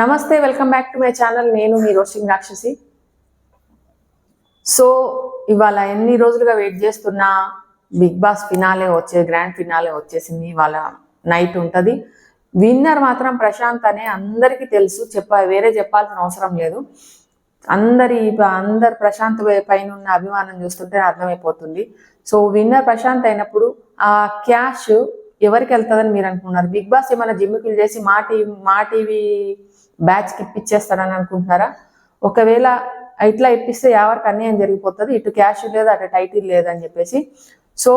నమస్తే welcome back to my channel. నేను మీ రోస్టింగ్ రాక్షసి. సో ఇవాళ ఎన్ని రోజులుగా వెయిట్ చేస్తున్నా బిగ్ బాస్ ఫినాలే వచ్చే గ్రాండ్ ఫినాలే వచ్చేసింది ఇవాళ నైట్ ఉంటుంది. విన్నర్ మాత్రం ప్రశాంత్ అనే అందరికీ తెలుసు చెప్ప వేరే చెప్పాల్సిన అవసరం లేదు. అందరి అందరు ప్రశాంత్ పైన ఉన్న అభిమానం చూస్తుంటే అర్థమైపోతుంది. సో విన్నర్ ప్రశాంత్ అయినప్పుడు ఆ క్యాష్ ఎవరికి వెళ్తుందని మీరు అనుకుంటున్నారు? బిగ్ బాస్ ఏమైనా జిమ్మికులు చేసి మా టీవీ మా టీవీ బ్యాచ్కి ఇప్పించేస్తాడని అనుకుంటున్నారా? ఒకవేళ ఇట్లా ఇప్పిస్తే ఎవరికి అన్యాయం జరిగిపోతుంది? ఇటు క్యాష్ లేదు అటు టైటిల్ లేదని చెప్పేసి. సో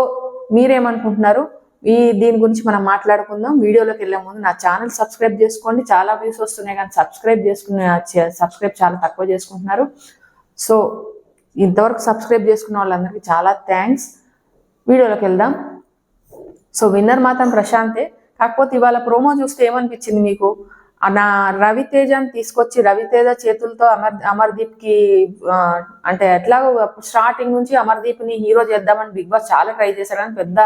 మీరేమనుకుంటున్నారు? ఈ దీని గురించి మనం మాట్లాడుకుందాం. వీడియోలోకి వెళ్ళే ముందు నా ఛానల్ సబ్స్క్రైబ్ చేసుకోండి. చాలా వ్యూస్ వస్తున్నాయి కానీ సబ్స్క్రైబ్ చేసుకునే సబ్స్క్రైబ్ చాలా తక్కువ చేసుకుంటున్నారు. సో ఇంతవరకు సబ్స్క్రైబ్ చేసుకున్న వాళ్ళందరికీ చాలా థ్యాంక్స్. వీడియోలోకి వెళ్దాం. సో విన్నర్ మాత్రం ప్రశాంతే. కాకపోతే ఇవాళ ప్రోమో చూస్తే ఏమనిపించింది మీకు? నా రవితేజని తీసుకొచ్చి రవితేజ చేతులతో అమర్ అమర్దీప్కి అంటే ఎట్లాగో స్టార్టింగ్ నుంచి అమర్దీప్ని హీరో చేద్దామని బిగ్ బాస్ చాలా ట్రై చేశాడు పెద్ద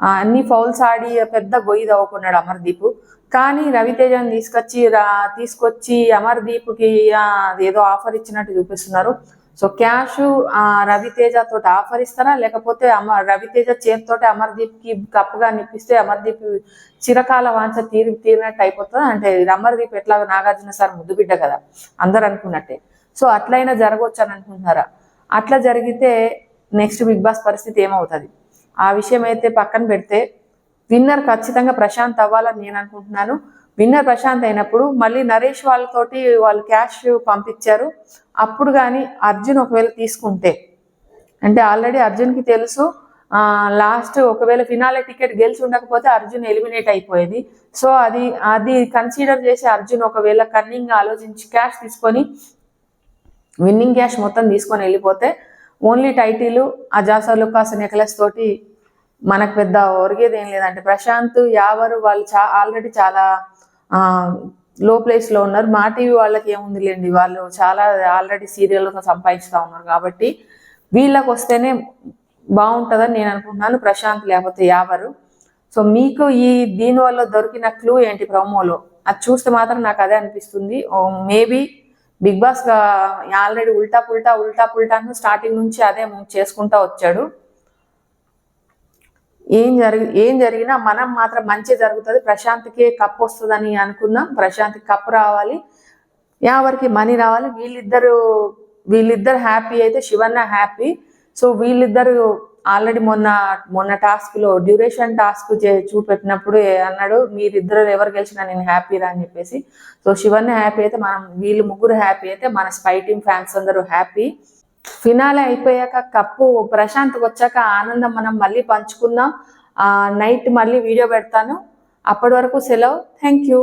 అన్ని ఫౌల్స్ ఆడి పెద్ద గొయ్యి తవ్వుకున్నాడు అమర్దీప్. కానీ రవితేజని తీసుకొచ్చి రా తీసుకొచ్చి అమర్దీప్కి ఏదో ఆఫర్ ఇచ్చినట్టు చూపిస్తున్నారు. సో క్యాష్ రవితేజ తోటి ఆఫర్ ఇస్తారా? లేకపోతే అమ రవితేజ చేతితోటి అమర్దీప్కి కప్పుగా నిప్పిస్తే అమర్దీప్ చిరకాల వాంఛ తీరి తీరినట్టు అయిపోతుంది? అంటే అమర్దీప్ ఎట్లా నాగార్జున సార్ ముద్దు బిడ్డ కదా అందరు అనుకున్నట్టే. సో అట్లయినా జరగవచ్చు అని అనుకుంటున్నారా? అట్లా జరిగితే నెక్స్ట్ బిగ్ బాస్ పరిస్థితి ఏమవుతుంది? ఆ విషయం అయితే పక్కన పెడితే విన్నర్ ఖచ్చితంగా ప్రశాంత్ అవ్వాలని నేను అనుకుంటున్నాను. విన్నర్ ప్రశాంత్ అయినప్పుడు మళ్ళీ నరేష్ వాళ్ళతోటి వాళ్ళు క్యాష్ పంపించారు. అప్పుడు కానీ అర్జున్ ఒకవేళ తీసుకుంటే. అంటే ఆల్రెడీ అర్జున్కి తెలుసు లాస్ట్ ఒకవేళ ఫినాలే టికెట్ గెలిచి ఉండకపోతే అర్జున్ ఎలిమినేట్ అయిపోయేది. సో అది అది కన్సిడర్ చేసి అర్జున్ ఒకవేళ కన్నింగ్ ఆలోచించి క్యాష్ తీసుకొని విన్నింగ్ క్యాష్ మొత్తం తీసుకొని వెళ్ళిపోతే ఓన్లీ టైటిల్ ఆ జాసా లుకాస్ నెక్లెస్ తోటి మనకు పెద్ద ఒరిగేది ఏం లేదంటే ప్రశాంత్ యావరు వాళ్ళు చా ఆల్రెడీ చాలా లో ప్లేస్లో ఉన్నారు. మా టీవీ వాళ్ళకి ఏముంది లేండి వాళ్ళు చాలా ఆల్రెడీ సీరియల్తో సంపాదిస్తూ ఉన్నారు కాబట్టి వీళ్ళకి వస్తేనే బాగుంటుందని నేను అనుకుంటున్నాను. ప్రశాంత్ లేకపోతే యావరు. సో మీకు ఈ దీని వల్ల దొరికిన క్లూ ఏంటి ప్రోమోలో అది చూస్తే మాత్రం నాకు అదే అనిపిస్తుంది. మేబీ బిగ్ బాస్ ఆల్రెడీ ఉల్టా పుల్టా ఉల్టా పుల్టాను స్టార్టింగ్ నుంచి అదే చేసుకుంటా వచ్చాడు. ఏం జరిగి ఏం జరిగినా మనం మాత్రం మంచి జరుగుతుంది. ప్రశాంత్కే కప్ వస్తుందని అనుకుందాం. ప్రశాంత్కి కప్ రావాలి. ఎవరికి మనీ రావాలి. వీళ్ళిద్దరు వీళ్ళిద్దరు హ్యాపీ అయితే శివన్న హ్యాపీ. సో వీళ్ళిద్దరు ఆల్రెడీ మొన్న మొన్న టాస్క్లో డ్యూరేషన్ టాస్క్ చూపెట్టినప్పుడు అన్నాడు మీరిద్దరు ఎవరు గెలిచినా నేను హ్యాపీరా అని చెప్పేసి. సో శివన్న హ్యాపీ అయితే మనం వీళ్ళు ముగ్గురు హ్యాపీ అయితే మన స్పై టీమ్ ఫ్యాన్స్ అందరూ హ్యాపీ. ఫినాలే అయిపోయాక కప్పు ప్రశాంత్కి వచ్చాక ఆనందం మనం మళ్ళీ పంచుకుందాం. నైట్ మళ్ళీ వీడియో పెడతాను. అప్పటి వరకు సెలవు. Thank you